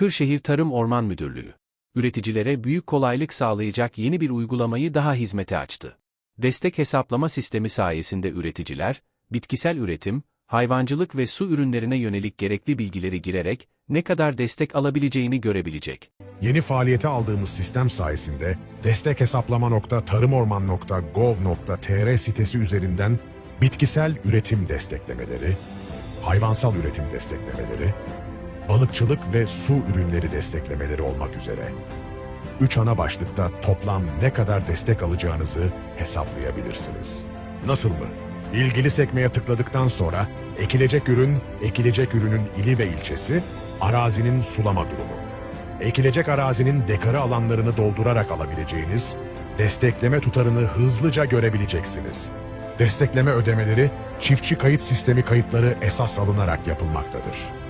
Kırşehir Tarım Orman Müdürlüğü, üreticilere büyük kolaylık sağlayacak yeni bir uygulamayı daha hizmete açtı. Destek hesaplama sistemi sayesinde üreticiler, bitkisel üretim, hayvancılık ve su ürünlerine yönelik gerekli bilgileri girerek ne kadar destek alabileceğini görebilecek. Yeni faaliyete aldığımız sistem sayesinde destekhesaplama.tarımorman.gov.tr sitesi üzerinden bitkisel üretim desteklemeleri, hayvansal üretim desteklemeleri, balıkçılık ve su ürünleri desteklemeleri olmak üzere üç ana başlıkta toplam ne kadar destek alacağınızı hesaplayabilirsiniz. Nasıl mı? İlgili sekmeye tıkladıktan sonra ekilecek ürün, ekilecek ürünün ili ve ilçesi, arazinin sulama durumu. Ekilecek arazinin dekarı alanlarını doldurarak alabileceğiniz destekleme tutarını hızlıca görebileceksiniz. Destekleme ödemeleri çiftçi kayıt sistemi kayıtları esas alınarak yapılmaktadır.